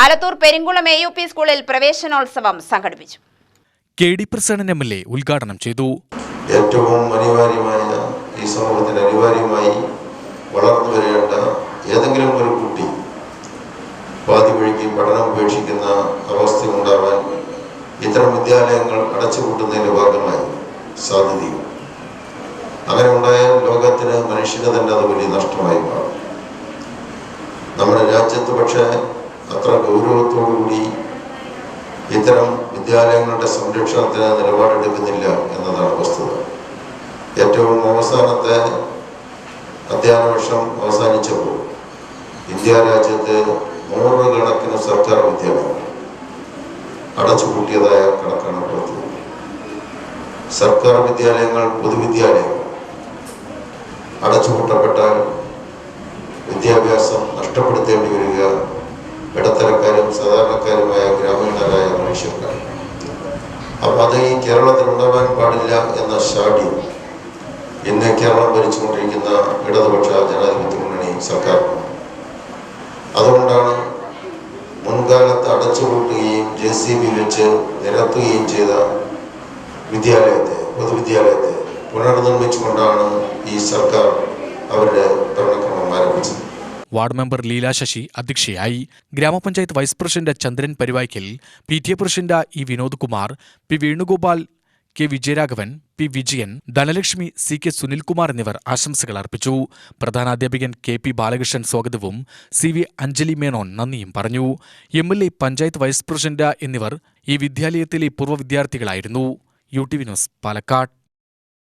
Alathur Perinkulam A U P സ്കൂളിൽ പ്രവേശനോത്സവം സംഘടിപ്പിച്ചു. K D Prasadan M L A ഉദ്ഘാടനം ചെയ്തു. ഏറ്റവും അനിവാര്യമായ ഈ സമൂഹത്തിന് അനിവാര്യമായി വളർന്നു വരേണ്ട ഏതെങ്കിലും ഒരു കുട്ടി പാതി വഴിക്ക് പഠനം ഉപേക്ഷിക്കുന്ന അവസ്ഥ ഉണ്ടാവാൻ ഇത്തരം വിദ്യാലയങ്ങൾ അടച്ചുപൂട്ടുന്നതിന്റെ ഭാഗമായി സാധ്യതയും അങ്ങനെ ഉണ്ടായാൽ ലോകത്തിന് മനുഷ്യന് തന്നെ അത് വലിയ നഷ്ടമായി മാറും. നമ്മുടെ രാജ്യത്ത് പക്ഷേ അത്ര ഗൗരവത്തോടുകൂടി ഇത്തരം വിദ്യാലയങ്ങളുടെ സംരക്ഷണത്തിന് നിലപാടെടുക്കുന്നില്ല എന്നതാണ് വസ്തുത. ഏറ്റവും അവസാനത്തെ അധ്യയന വർഷം അവസാനിച്ചപ്പോൾ ഇന്ത്യ രാജ്യത്ത് നൂറുകണക്കിന് സർക്കാർ വിദ്യാലയങ്ങൾ അടച്ചുപൂട്ടിയതായ കണക്കാണ് പുറത്തു സർക്കാർ വിദ്യാലയങ്ങൾ പൊതുവിദ്യാലയങ്ങൾ അടച്ചുപൂട്ടപ്പെട്ടാൽ വിദ്യാഭ്യാസം നഷ്ടപ്പെടുത്തേണ്ടി വരിക ഇടത്തരക്കാരും സാധാരണക്കാരുമായ ഗ്രാമീണരായ മനുഷ്യർക്കാണ് അപ്പം അത് ഈ കേരളത്തിൽ ഉണ്ടാവാൻ പാടില്ല എന്ന ഷാഡ്യം ഇന്ന് കേരളം ഭരിച്ചുകൊണ്ടിരിക്കുന്ന ഇടതുപക്ഷ ജനാധിപത്യ മുന്നണി സർക്കാർ. അതുകൊണ്ടാണ് മുൻകാലത്ത് അടച്ചുപൂട്ടുകയും ജെ സി ബി വെച്ച് നിരത്തുകയും ചെയ്ത വിദ്യാലയത്തെ പൊതുവിദ്യാലയത്തെ പുനർനിർമ്മിച്ചുകൊണ്ടാണ് ഈ സർക്കാർ വാർഡ് മെമ്പർ ലീല ശശി അധ്യക്ഷയായി. ഗ്രാമപഞ്ചായത്ത് vice president Chandran Parivaikkal P T A president E Vinod Kumar P Venugopal K Vijayaraghavan P Vijayan Dhanalakshmi C K Sunilkumar എന്നിവർ ആശംസകൾ അർപ്പിച്ചു. പ്രധാനാധ്യാപകൻ കെ പി ബാലകൃഷ്ണൻ സ്വാഗതവും സി വി അഞ്ജലി മേനോൻ നന്ദിയും പറഞ്ഞു. M L A panchayat vice president എന്നിവർ ഈ വിദ്യാലയത്തിലെ പൂർവ വിദ്യാർത്ഥികളായിരുന്നു. U T V news Palakkad.